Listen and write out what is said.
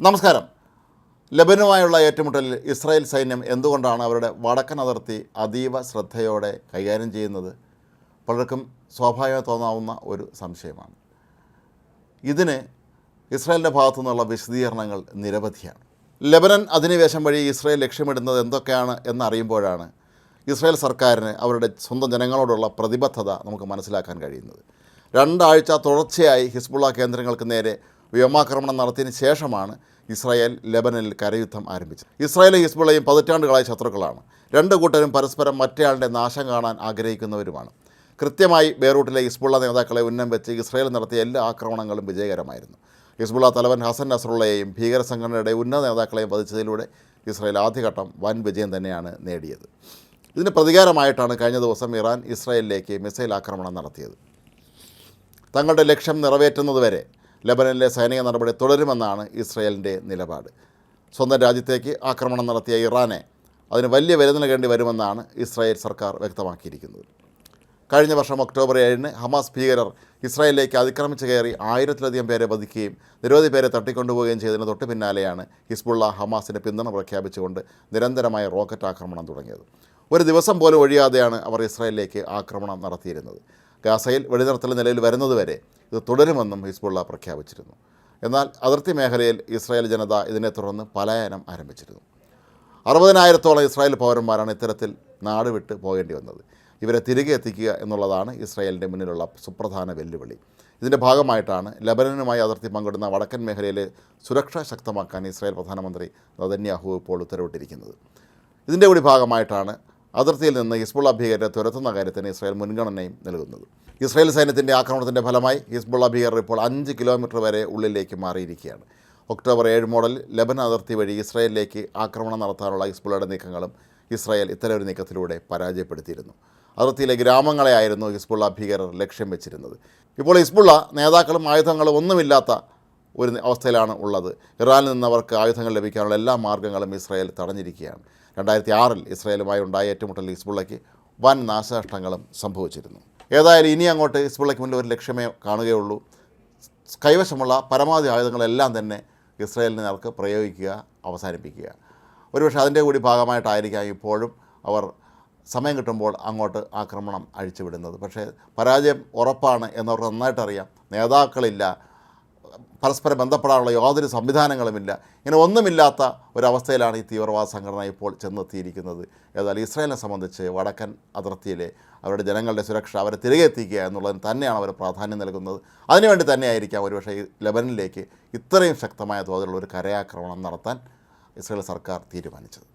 നമസ്കാരം. ലബനുമായുള്ള ഏറ്റുമുട്ടലിൽ ഇസ്രായേൽ സൈന്യം എന്തുകൊണ്ടാണ് അവരുടെ വടക്കൻ അതിർത്തി അതീവ ശ്രദ്ധയോടെ കൈകാര്യം ചെയ്യുന്നത്? പലർക്കും സ്വാഭാവികമായി തോന്നാവുന്ന ഒരു സംശയമാണ്. ഇതിന് ഇസ്രായേലിന്റെ ഭാഗത്തു നിന്നുള്ള വിശദീകരണങ്ങൾ നിരവധിയാണ്. ലബനൻ അധിനിവേശം വഴി ഇസ്രായേൽ ലക്ഷ്യമിടുന്നത് എന്തൊക്കെയാണ് എന്നറിയുമ്പോഴാണ് ഇസ്രായേൽ സർക്കാരിന് അവരുടെ സ്വന്തം ജനങ്ങളോടുള്ള പ്രതിബദ്ധത നമുക്ക് മനസ്സിലാക്കാൻ കഴിയുന്നത്. രണ്ടാഴ്ച തുടർച്ചയായി ഹിസ്ബുള്ള കേന്ദ്രങ്ങൾക്ക് നേരെ വ്യോമാക്രമണം നടത്തിയതിന് ശേഷമാണ് ഇസ്രായേൽ ലെബനനിൽ കരയുദ്ധം ആരംഭിച്ചത്. ഇസ്രായേലും ഹിസ്ബുള്ളയും പതിറ്റാണ്ടുകളായ ശത്രുക്കളാണ്. രണ്ട് കൂട്ടരും പരസ്പരം മറ്റേയാളുടെ നാശം കാണാൻ ആഗ്രഹിക്കുന്നവരുമാണ്. കൃത്യമായി ബെയ്റൂട്ടിലെ ഹിസ്ബുള്ള നേതാക്കളെ ഉന്നം വെച്ച് ഇസ്രായേൽ നടത്തിയ എല്ലാ ആക്രമണങ്ങളും വിജയകരമായിരുന്നു. ഹിസ്ബുള്ള തലവൻ ഹസൻ നസറുള്ളയെയും ഭീകര സംഘടനയുടെ ഉന്നത നേതാക്കളെയും വധിച്ചതിലൂടെ ഇസ്രായേൽ ആദ്യഘട്ടം വൻ വിജയം തന്നെയാണ് നേടിയത്. ഇതിന് പ്രതികാരമായിട്ടാണ് കഴിഞ്ഞ ദിവസം ഇറാൻ ഇസ്രായേലിലേക്ക് മിസൈൽ ആക്രമണം നടത്തിയത്. തങ്ങളുടെ ലക്ഷ്യം നിറവേറ്റുന്നതുവരെ ലബനനിലെ സൈനിക നടപടി തുടരുമെന്നാണ് ഇസ്രയേലിന്റെ നിലപാട്. സ്വന്തം രാജ്യത്തേക്ക് ആക്രമണം നടത്തിയ ഇറാനെ അതിന് വലിയ വില നൽകേണ്ടി വരുമെന്നാണ് ഇസ്രായേൽ സർക്കാർ വ്യക്തമാക്കിയിരിക്കുന്നത്. കഴിഞ്ഞ വർഷം ഒക്ടോബർ ഏഴിന് ഹമാസ് ഭീകരർ ഇസ്രായേലിലേക്ക് അതിക്രമിച്ച് കയറി ആയിരത്തിലധികം പേരെ വധിക്കുകയും നിരവധി പേരെ തട്ടിക്കൊണ്ടുപോവുകയും ചെയ്തതിന് തൊട്ട് പിന്നാലെയാണ് ഹിസ്ബുള്ള ഹമാസിന് പിന്തുണ പ്രഖ്യാപിച്ചുകൊണ്ട് നിരന്തരമായ റോക്കറ്റ് ആക്രമണം തുടങ്ങിയത്. ഒരു ദിവസം പോലും ഒഴിയാതെയാണ് അവർ ഇസ്രായേലിലേക്ക് ആക്രമണം നടത്തിയിരുന്നത്. ഗാസയിൽ വെടിനിർത്തൽ നിലയിൽ വരുന്നതുവരെ ഇത് തുടരുമെന്നും ഹിസ്ബുള്ള പ്രഖ്യാപിച്ചിരുന്നു. എന്നാൽ അതിർത്തി മേഖലയിൽ ഇസ്രായേൽ ജനത ഇതിനെ തുടർന്ന് പലായനം ആരംഭിച്ചിരുന്നു. അറുപതിനായിരത്തോളം ഇസ്രായേൽ പൗരന്മാരാണ് ഇത്തരത്തിൽ നാട് വിട്ട് പോകേണ്ടി വന്നത്. ഇവരെ തിരികെ എത്തിക്കുക എന്നുള്ളതാണ് ഇസ്രായേലിന്റെ മുന്നിലുള്ള സുപ്രധാന വെല്ലുവിളി. ഇതിന്റെ ഭാഗമായിട്ടാണ് ലബനനുമായി അതിർത്തി പങ്കിടുന്ന വടക്കൻ മേഖലയിലെ സുരക്ഷ ശക്തമാക്കാൻ ഇസ്രായേൽ പ്രധാനമന്ത്രി നദന്യാഹു ഇപ്പോൾ ഉത്തരവിട്ടിരിക്കുന്നത്. ഇതിന്റെ കൂടി ഭാഗമായിട്ടാണ് അതിർത്തിയിൽ നിന്ന് ഹിസ്ബുള്ള ഭീകരരെ തുരത്തുന്ന കാര്യത്തിന് ഇസ്രായേൽ മുൻഗണനയും നൽകുന്നത്. ഇസ്രായേൽ സൈന്യത്തിന്റെ ആക്രമണത്തിന്റെ ഫലമായി ഹിസ്ബുള്ള ഭീകരർ ഇപ്പോൾ അഞ്ച് കിലോമീറ്റർ വരെ ഉള്ളിലേക്ക് മാറിയിരിക്കുകയാണ്. ഒക്ടോബർ ഏഴ് മോഡൽ ലബൻ അതിർത്തി വഴി ഇസ്രായേലിലേക്ക് ആക്രമണം നടത്താനുള്ള ഹിസ്ബുള്ളയുടെ നീക്കങ്ങളും ഇസ്രായേൽ ഇത്തരമൊരു നീക്കത്തിലൂടെ പരാജയപ്പെടുത്തിയിരുന്നു. അതിർത്തിയിലെ ഗ്രാമങ്ങളെയായിരുന്നു ഹിസ്ബുള്ള ഭീകരർ ലക്ഷ്യം വെച്ചിരുന്നത്. ഇപ്പോൾ ഹിസ്ബുള്ള നേതാക്കളും ആയുധങ്ങളും ഒന്നുമില്ലാത്ത ഒരു അവസ്ഥയിലാണ് ഉള്ളത്. ഇറാനിൽ നിന്ന് അവർക്ക് ആയുധങ്ങൾ ലഭിക്കാനുള്ള എല്ലാ മാർഗങ്ങളും ഇസ്രായേൽ തടഞ്ഞിരിക്കുകയാണ്. രണ്ടായിരത്തി ആറിൽ ഇസ്രായേലുമായി ഉണ്ടായ ഏറ്റുമുട്ടൽ ഹിസ്ബുള്ളയ്ക്ക് വൻ നാശനഷ്ടങ്ങളും സംഭവിച്ചിരുന്നു. ഏതായാലും ഇനി അങ്ങോട്ട് ഹിസ്ബുള്ളയ്ക്ക് മുന്നിൽ ഒരു ലക്ഷ്യമേ കാണുകയുള്ളൂ. കൈവശമുള്ള പരമാവധി ആയുധങ്ങളെല്ലാം തന്നെ ഇസ്രായേലിന് നേർക്ക് പ്രയോഗിക്കുക അവസാനിപ്പിക്കുക. ഒരുപക്ഷെ അതിന്റെ കൂടി ഭാഗമായിട്ടായിരിക്കാം ഇപ്പോഴും അവർ സമയം കിട്ടുമ്പോൾ അങ്ങോട്ട് ആക്രമണം അഴിച്ചുവിടുന്നത്. പക്ഷേ പരാജയം ഉറപ്പാണ് എന്നവർക്ക് നന്നായിട്ടറിയാം. നേതാക്കളില്ല പരസ്പരം ബന്ധപ്പെടാനുള്ള യാതൊരു സംവിധാനങ്ങളുമില്ല. ഇങ്ങനെ ഒന്നുമില്ലാത്ത ഒരവസ്ഥയിലാണ് ഈ തീവ്രവാദ സംഘടന ഇപ്പോൾ ചെന്നെത്തിയിരിക്കുന്നത്. ഏതായാലും ഇസ്രായേലിനെ സംബന്ധിച്ച് വടക്കൻ അതിർത്തിയിലെ അവരുടെ ജനങ്ങളുടെ സുരക്ഷ അവരെ തിരികെ എത്തിക്കുക എന്നുള്ളതിന് തന്നെയാണ് അവർ പ്രാധാന്യം നൽകുന്നത്. അതിനുവേണ്ടി തന്നെയായിരിക്കാം ഒരുപക്ഷെ ഈ ലബനനിലേക്ക് ഇത്രയും ശക്തമായ തോതിലുള്ള ഒരു കരയാക്രമണം നടത്താൻ ഇസ്രായേൽ സർക്കാർ തീരുമാനിച്ചത്.